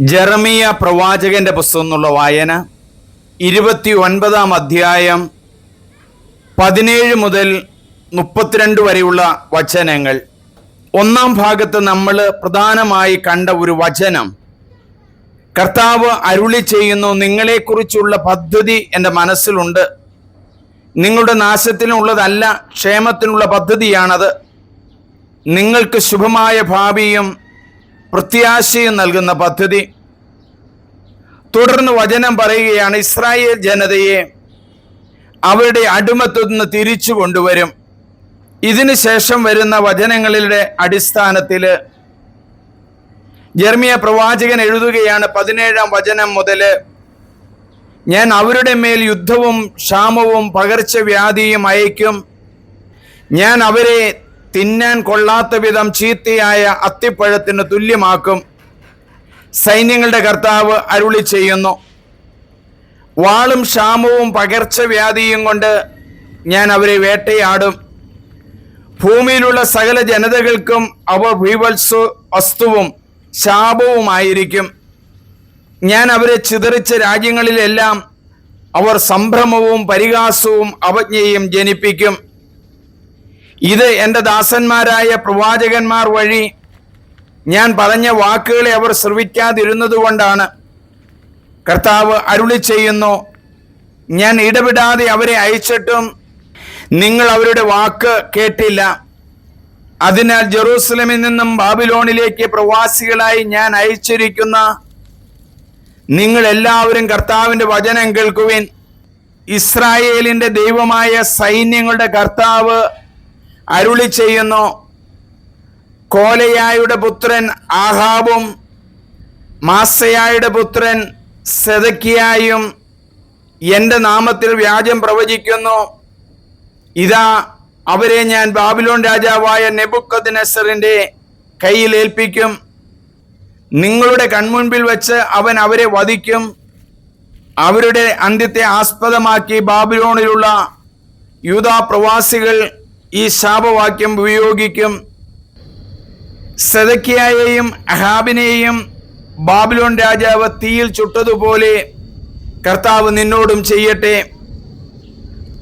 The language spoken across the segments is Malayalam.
ജെറമിയ പ്രവാചകന്റെ പുസ്തകം എന്നുള്ള വായന ഇരുപത്തി ഒൻപതാം അധ്യായം പതിനേഴ് മുതൽ മുപ്പത്തിരണ്ട് വരെയുള്ള വചനങ്ങൾ. ഒന്നാം ഭാഗത്ത് നമ്മൾ പ്രധാനമായി കണ്ട ഒരു വചനം കർത്താവ് അരുളി ചെയ്യുന്നു നിങ്ങളെക്കുറിച്ചുള്ള പദ്ധതി എന്റെ മനസ്സിലുണ്ട്. നിങ്ങളുടെ നാശത്തിനുള്ളതല്ല ക്ഷേമത്തിനുള്ള പദ്ധതിയാണത്. നിങ്ങൾക്ക് ശുഭമായ ഭാവിയും പ്രത്യാശയും നൽകുന്ന പദ്ധതി. തുടർന്ന് വചനം പറയുകയാണ് ഇസ്രായേൽ ജനതയെ അവരുടെ അടിമത്തു നിന്ന് തിരിച്ചു കൊണ്ടുവരും. ഇതിനു ശേഷം വരുന്ന വചനങ്ങളുടെ അടിസ്ഥാനത്തിൽ ജർമിയ പ്രവാചകൻ എഴുതുകയാണ് പതിനേഴാം വചനം മുതൽ ഞാൻ അവരുടെ മേൽ യുദ്ധവും ക്ഷാമവും പകർച്ചവ്യാധിയും അയക്കും ഞാൻ അവരെ തിന്നാൻ കൊള്ളാത്ത വിധം ചീത്തയായ അത്തിപ്പഴത്തിന് തുല്യമാക്കും. സൈന്യങ്ങളുടെ കർത്താവ് അരുളി ചെയ്യുന്നു. വാളും ക്ഷാമവും പകർച്ചവ്യാധിയും കൊണ്ട് ഞാൻ അവരെ വേട്ടയാടും. ഭൂമിയിലുള്ള സകല ജനതകൾക്കും അവർ ഭീവത്സു വസ്തുവും ശാപവുമായിരിക്കും. ഞാൻ അവരെ ചിതറിച്ച രാജ്യങ്ങളിലെല്ലാം അവർ സംഭ്രമവും പരിഹാസവും അവജ്ഞയും ജനിപ്പിക്കും. ഇത് എന്റെ ദാസന്മാരായ പ്രവാചകന്മാർ വഴി ഞാൻ പറഞ്ഞ വാക്കുകളെ അവർ ശ്രവിക്കാതിരുന്നത് കൊണ്ടാണ് കർത്താവ് അരുളി ചെയ്യുന്നു ഞാൻ ഇടപെടാതെ അവരെ അയച്ചിട്ടും നിങ്ങൾ അവരുടെ വാക്ക് കേട്ടില്ല. അതിനാൽ ജെറൂസലമിൽ നിന്നും ബാബിലോണിലേക്ക് പ്രവാസികളായി ഞാൻ അയച്ചിരിക്കുന്ന നിങ്ങൾ എല്ലാവരും കർത്താവിന്റെ വചനം കേൾക്കുവിൻ. ഇസ്രായേലിന്റെ ദൈവമായ സൈന്യങ്ങളുടെ കർത്താവ് അരുളി ചെയ്യുന്നു. കോലയായുടെ പുത്രൻ ആഹാബും മാസയായുടെ പുത്രൻ സെതക്കിയായും എന്റെ നാമത്തിൽ വ്യാജം പ്രവചിക്കുന്നു. ഇതാ അവരെ ഞാൻ ബാബിലോൺ രാജാവായ നെബുക്കത് നസറിന്റെ കയ്യിൽ ഏൽപ്പിക്കും. നിങ്ങളുടെ കൺമുൻപിൽ വെച്ച് അവൻ അവരെ വധിക്കും. അവരുടെ അന്ത്യത്തെ ആസ്പദമാക്കി ബാബിലോണിലുള്ള യൂതാ പ്രവാസികൾ ഈ ശാപവാക്യം ഉപയോഗിക്കും. സെതക്കിയായെയും അഹാബിനെയും ബാബിലോൺ രാജാവ് തീയിൽ ചുട്ടതുപോലെ കർത്താവ് നിന്നോടും ചെയ്യട്ടെ.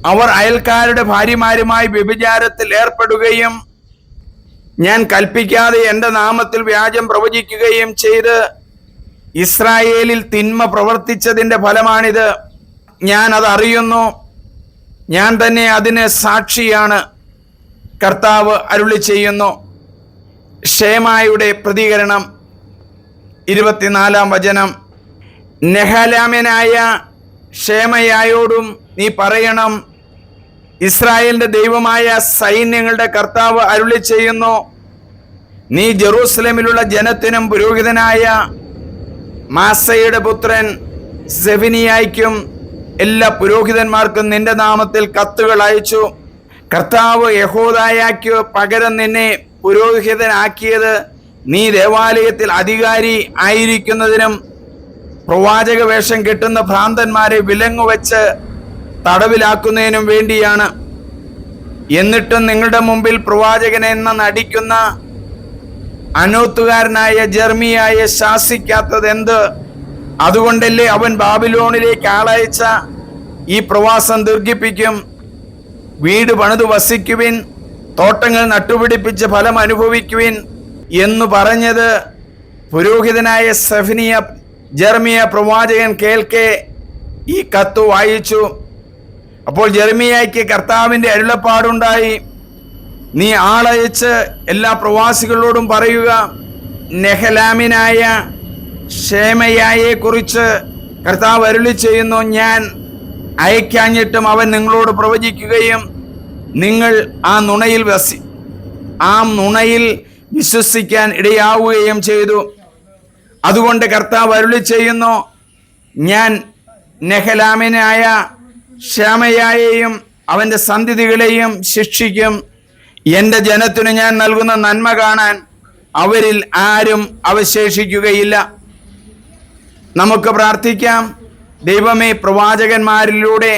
അവർ അയൽക്കാരുടെ ഭാര്യമാരുമായി വ്യഭിചാരത്തിൽ ഏർപ്പെടുകയും ഞാൻ കൽപ്പിക്കാതെ എന്റെ നാമത്തിൽ വ്യാജം പ്രവചിക്കുകയും ചെയ്ത് ഇസ്രായേലിൽ തിന്മ പ്രവർത്തിച്ചതിന്റെ ഫലമാണിത്. ഞാൻ അത് അറിയുന്നു ഞാൻ തന്നെ അതിന് സാക്ഷിയാണ്. കർത്താവ് അരുളി ചെയ്യുന്നു. ഷേമായുടെ പ്രതികരണം ഇരുപത്തിനാലാം വചനം. നെഹലാമ്യനായ ക്ഷേമയായോടും നീ പറയണം ഇസ്രായേലിന്റെ ദൈവമായ സൈന്യങ്ങളുടെ കർത്താവ് അരുളി ചെയ്യുന്നു. നീ ജെറൂസലേമിലുള്ള ജനത്തിനും പുരോഹിതനായ മാസയുടെ പുത്രൻ സെവിനിയായിക്കും എല്ലാ പുരോഹിതന്മാർക്കും നിന്റെ നാമത്തിൽ കത്തുകൾ അയച്ചു. കർത്താവ് യഹോദായാക്ക് പകരം നിന്നെ പുരോഹിതനാക്കിയത് നീ ദേവാലയത്തിൽ അധികാരി ആയിരിക്കുന്നതിനും പ്രവാചക വേഷം കെട്ടുന്ന ഭ്രാന്തന്മാരെ വിലങ്ങുവെച്ച് തടവിലാക്കുന്നതിനും വേണ്ടിയാണ്. എന്നിട്ടും നിങ്ങളുടെ മുമ്പിൽ പ്രവാചകൻ എന്ന് നടിക്കുന്ന അനോത്തുകാരനായ ജർമിയായെ ശാസിക്കാത്തത് എന്ത് അതുകൊണ്ടല്ലേ അവൻ ബാബിലോണിലേക്ക് ആളയച്ച ഈ പ്രവാസം ദീർഘിപ്പിക്കും? വീട് പണിതു വസിക്കുവിൻ തോട്ടങ്ങൾ നട്ടുപിടിപ്പിച്ച് ഫലം അനുഭവിക്കുവിൻ എന്നു പറഞ്ഞത് പുരോഹിതനായ സഫിനിയ ജർമിയ പ്രവാചകൻ കേൾക്കെ ഈ കത്ത് വായിച്ചു. അപ്പോൾ ജർമിയയ്ക്ക് കർത്താവിന്റെ അരുളപ്പാടുണ്ടായി. നീ ആളയച്ച് എല്ലാ പ്രവാസികളോടും പറയുക നെഹലാമിനായ ക്ഷേമയായെക്കുറിച്ച് കുറിച്ച് കർത്താവ് അരുളി ചെയ്യുന്നു ഞാൻ അയക്കാഞ്ഞിട്ടും അവൻ നിങ്ങളോട് പ്രവചിക്കുകയും നിങ്ങൾ ആ നുണയിൽ വസി ആ നുണയിൽ വിശ്വസിക്കാൻ ഇടയാവുകയും ചെയ്തു. അതുകൊണ്ട് കർത്താവ് അരുളി ചെയ്യുന്നു ഞാൻ നെഹലാമിനായ ശ്യാമയായെയും അവന്റെ സന്ധിതികളെയും ശിക്ഷിക്കും. എന്റെ ജനത്തിനു ഞാൻ നൽകുന്ന നന്മ കാണാൻ അവരിൽ ആരും അവശേഷിക്കുകയില്ല. നമുക്ക് പ്രാർത്ഥിക്കാം. ദൈവമേ പ്രവാചകന്മാരിലൂടെ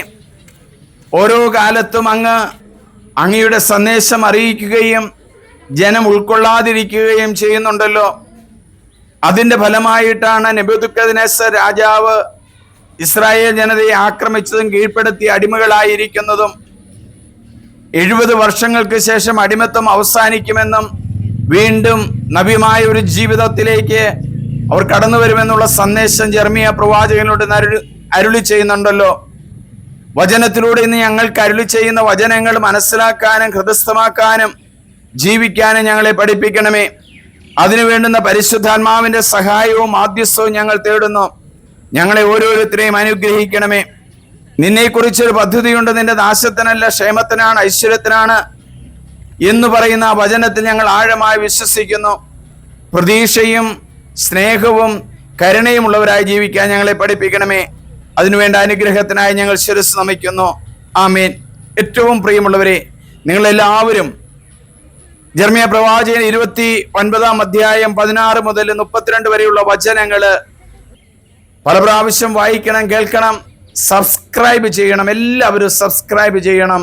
ഓരോ കാലത്തും അങ്ങ് അങ്ങയുടെ സന്ദേശം അറിയിക്കുകയും ജനം ഉൾക്കൊള്ളാതിരിക്കുകയും ചെയ്യുന്നുണ്ടല്ലോ. അതിന്റെ ഫലമായിട്ടാണ് നെബുദുക്കദിനേസർ രാജാവ് ഇസ്രായേൽ ജനതയെ ആക്രമിച്ചതും കീഴ്പ്പെടുത്തി അടിമകളായിരിക്കുന്നതും എഴുപത് വർഷങ്ങൾക്ക് ശേഷം അടിമത്വം അവസാനിക്കുമെന്നും വീണ്ടും നവ്യമായ ഒരു ജീവിതത്തിലേക്ക് അവർ കടന്നു വരുമെന്നുള്ള സന്ദേശം ജെർമിയ പ്രവാചകനോട് അരുളി ചെയ്യുന്നുണ്ടല്ലോ. വചനത്തിലൂടെ ഇന്ന് ഞങ്ങൾക്ക് അരുളി ചെയ്യുന്ന വചനങ്ങൾ മനസ്സിലാക്കാനും ഹൃദയസ്ഥമാക്കാനും ജീവിക്കാനും ഞങ്ങളെ പഠിപ്പിക്കണമേ. അതിനു വേണ്ടുന്ന പരിശുദ്ധാത്മാവിന്റെ സഹായവും മാധ്യസ്ഥവും ഞങ്ങൾ തേടുന്നു. ഞങ്ങളെ ഓരോരുത്തരെയും അനുഗ്രഹിക്കണമേ. നിന്നെക്കുറിച്ചൊരു പദ്ധതിയുണ്ട്. നിന്റെ നാശത്തിനല്ല ക്ഷേമത്തിനാണ് ഐശ്വര്യത്തിനാണ് എന്ന് പറയുന്ന ആ വചനത്തിൽ ഞങ്ങൾ ആഴമായി വിശ്വസിക്കുന്നു. പ്രതീക്ഷയും സ്നേഹവും കരുണയുമുള്ളവരായി ജീവിക്കാൻ ഞങ്ങളെ പഠിപ്പിക്കണമേ. അതിനുവേണ്ട അനുഗ്രഹത്തിനായി ഞങ്ങൾ ശിരസ് നമിക്കുന്നു. ആമീൻ. ഏറ്റവും പ്രിയമുള്ളവരെ നിങ്ങളെല്ലാവരും ജർമ്മിയ പ്രവാചകൻ ഇരുപത്തി ഒൻപതാം അധ്യായം പതിനാറ് മുതൽ മുപ്പത്തിരണ്ട് വരെയുള്ള വചനങ്ങൾ പല പ്രാവശ്യം വായിക്കണം കേൾക്കണം. സബ്സ്ക്രൈബ് ചെയ്യണം. എല്ലാവരും സബ്സ്ക്രൈബ് ചെയ്യണം.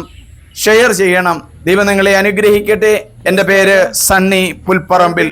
ഷെയർ ചെയ്യണം. ദൈവം നിങ്ങളെ അനുഗ്രഹിക്കട്ടെ. എന്റെ പേര് സണ്ണി പുൽപ്പറമ്പിൽ.